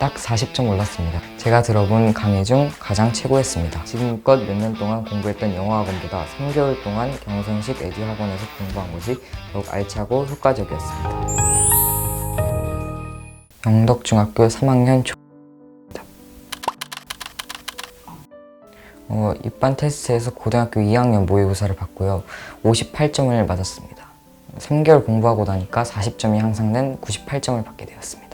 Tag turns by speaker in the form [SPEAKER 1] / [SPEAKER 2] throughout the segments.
[SPEAKER 1] 딱 40점 올랐습니다. 제가 들어본 강의 중 가장 최고였습니다. 지금껏 몇 년 동안 공부했던 영어학원보다 3개월 동안 경선식 에듀 학원에서 공부한 것이 더욱 알차고 효과적이었습니다. 영덕중학교 3학년 초 어, 입반 테스트에서 고등학교 2학년 모의고사를 봤고요. 58점을 맞았습니다. 3개월 공부하고 나니까 40점이 향상된 98점을 받게 되었습니다.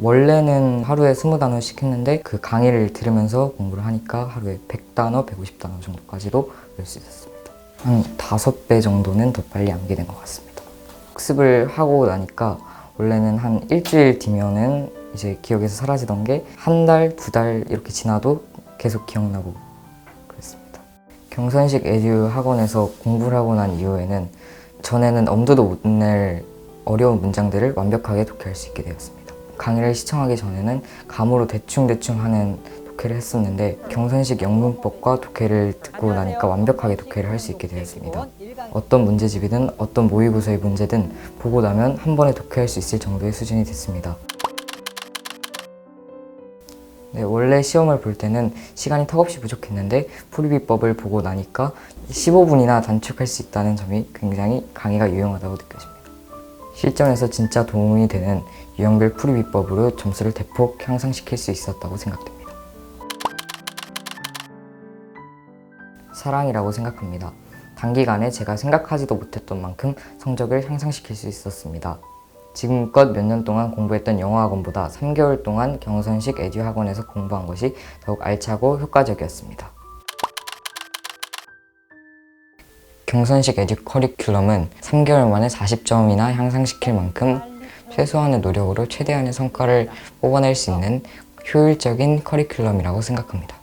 [SPEAKER 1] 원래는 하루에 20단어씩 했는데 그 강의를 들으면서 공부를 하니까 하루에 100단어, 150단어 정도까지도 외울 수 있었습니다. 한 5배 정도는 더 빨리 암기된 것 같습니다. 학습을 하고 나니까 원래는 한 일주일 뒤면은 이제 기억에서 사라지던 게 한 달, 두 달 이렇게 지나도 계속 기억나고 그랬습니다. 경선식 에듀 학원에서 공부를 하고 난 이후에는 전에는 엄두도 못 낼 어려운 문장들을 완벽하게 독해할 수 있게 되었습니다. 강의를 시청하기 전에는 감으로 대충대충 하는 독해를 했었는데 경선식 영문법과 독해를 듣고 나니까 완벽하게 독해를 할 수 있게 되었습니다. 어떤 문제집이든 어떤 모의고사의 문제든 보고 나면 한 번에 독해할 수 있을 정도의 수준이 됐습니다. 네, 원래 시험을 볼 때는 시간이 턱없이 부족했는데 풀이비법을 보고 나니까 15분이나 단축할 수 있다는 점이 굉장히 강의가 유용하다고 느껴집니다. 실전에서 진짜 도움이 되는 유형별 풀이 비법으로 점수를 대폭 향상시킬 수 있었다고 생각됩니다. 사랑이라고 생각합니다. 단기간에 제가 생각하지도 못했던 만큼 성적을 향상시킬 수 있었습니다. 지금껏 몇 년 동안 공부했던 영어학원보다 3개월 동안 경선식 에듀 학원에서 공부한 것이 더욱 알차고 효과적이었습니다. 경선식 에듀 커리큘럼은 3개월 만에 40점이나 향상시킬 만큼 최소한의 노력으로 최대한의 성과를 뽑아낼 수 있는 효율적인 커리큘럼이라고 생각합니다.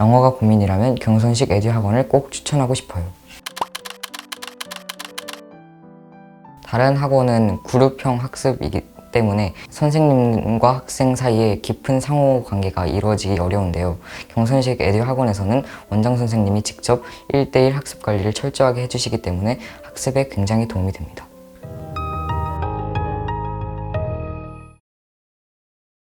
[SPEAKER 1] 영어가 고민이라면 경선식 에듀 학원을 꼭 추천하고 싶어요. 다른 학원은 그룹형 학습이기 때문에 선생님과 학생 사이에 깊은 상호 관계가 이루어지기 어려운데요. 경선식 에듀 학원에서는 원장 선생님이 직접 1대1 학습 관리를 철저하게 해주시기 때문에 학습에 굉장히 도움이 됩니다.